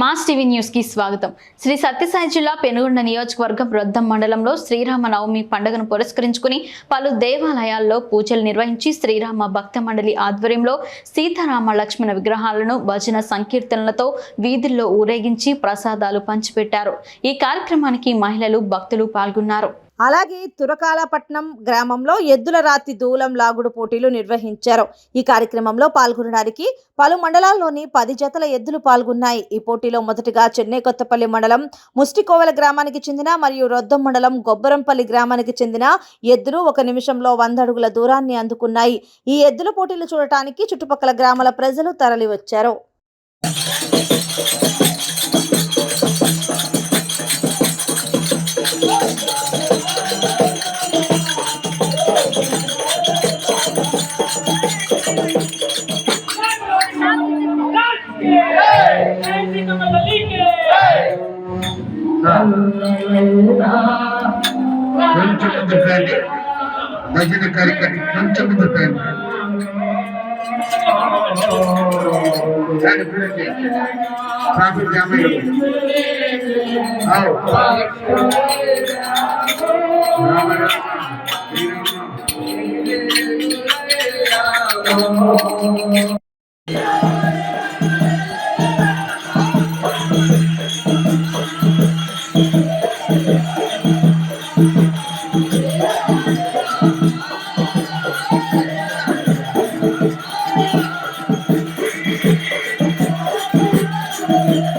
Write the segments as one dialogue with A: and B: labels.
A: Mass TV న్యూస్కి స్వాగతం. శ్రీ సత్యసాయి జిల్లా పెనుగొండ నియోజకవర్గం రొద్దం మండలంలో శ్రీరామ నవమి పండుగను పురస్కరించుకుని పలు దేవాలయాల్లో పూజలు నిర్వహించి శ్రీరామ భక్త మండలి ఆధ్వర్యంలో సీతారామ లక్ష్మణ విగ్రహాలను భజన సంకీర్తనలతో వీధుల్లో ఊరేగించి ప్రసాదాలు పంచిపెట్టారు. ఈ కార్యక్రమానికి మహిళలు భక్తులు పాల్గొన్నారు.
B: అలాగే తురకాలపట్నం గ్రామంలో ఎద్దుల రాతి దూలం లాగుడు పోటీలు నిర్వహించారు. ఈ కార్యక్రమంలో పాల్గొనడానికి పలు మండలాల్లోని పది జతల ఎద్దులు పాల్గొన్నాయి. ఈ పోటీలో మొదటగా చెన్నై కొత్తపల్లి మండలం ముష్టికోవల గ్రామానికి చెందిన మరియు రొద్దం మండలం గొబ్బరంపల్లి గ్రామానికి చెందిన ఎద్దులు ఒక నిమిషంలో వంద అడుగుల దూరాన్ని అందుకున్నాయి. ఈ ఎద్దుల పోటీలు చూడటానికి చుట్టుపక్కల గ్రామాల ప్రజలు తరలివచ్చారు.
C: కొంచెం ముందుకు రండి భజన కార్యక్రమం కొంచెం ముందుకు రండి రండి, రండి. ట్రాఫిక్ జామ్ అయింది Yeah.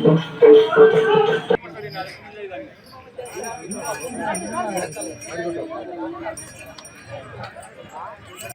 C: 私たちは、この人たちの活動を考えると、この人たちは、この人たちの活動を考えると、この人たちは、